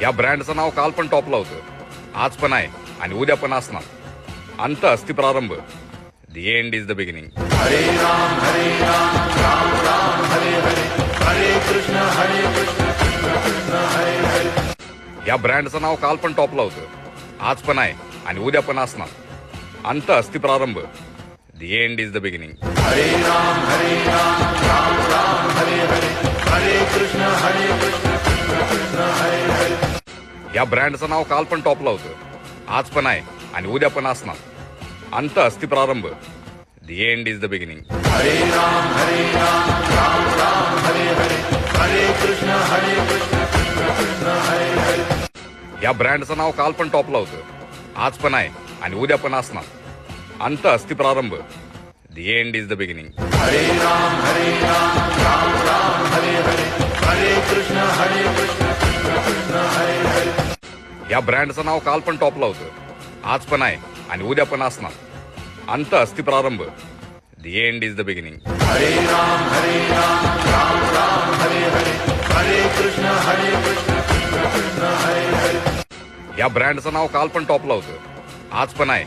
या ब्रँडचं नाव काल पण टॉपला होतं. आज पण आहे आणि उद्या पण असणार. अंत अस्ति प्रारंभ. The end is the beginning या ब्रँडचं नाव काल पण टॉपला होतं. आज पण आहे आणि उद्या पण असणार. अंत अस्ति प्रारंभ. The end is the beginning या ब्रँडचं नाव काल पण टॉपला होतं. आज पण आहे आणि उद्या पण असणार. अंत अस्ति प्रारंभ. The end is the beginning या ब्रँडचं नाव काल पण टॉपला होतं. आज पण आहे आणि उद्या पण असणार. अंत अस्ति प्रारंभ. The end is the beginning या ब्रँडचं नाव काल पण टॉपला होतं. आज पण आहे आणि उद्या पण असणार. अंत अस्ति प्रारंभ. The end is the beginning या ब्रँडचं नाव काल पण टॉपला होतं. आज पण आहे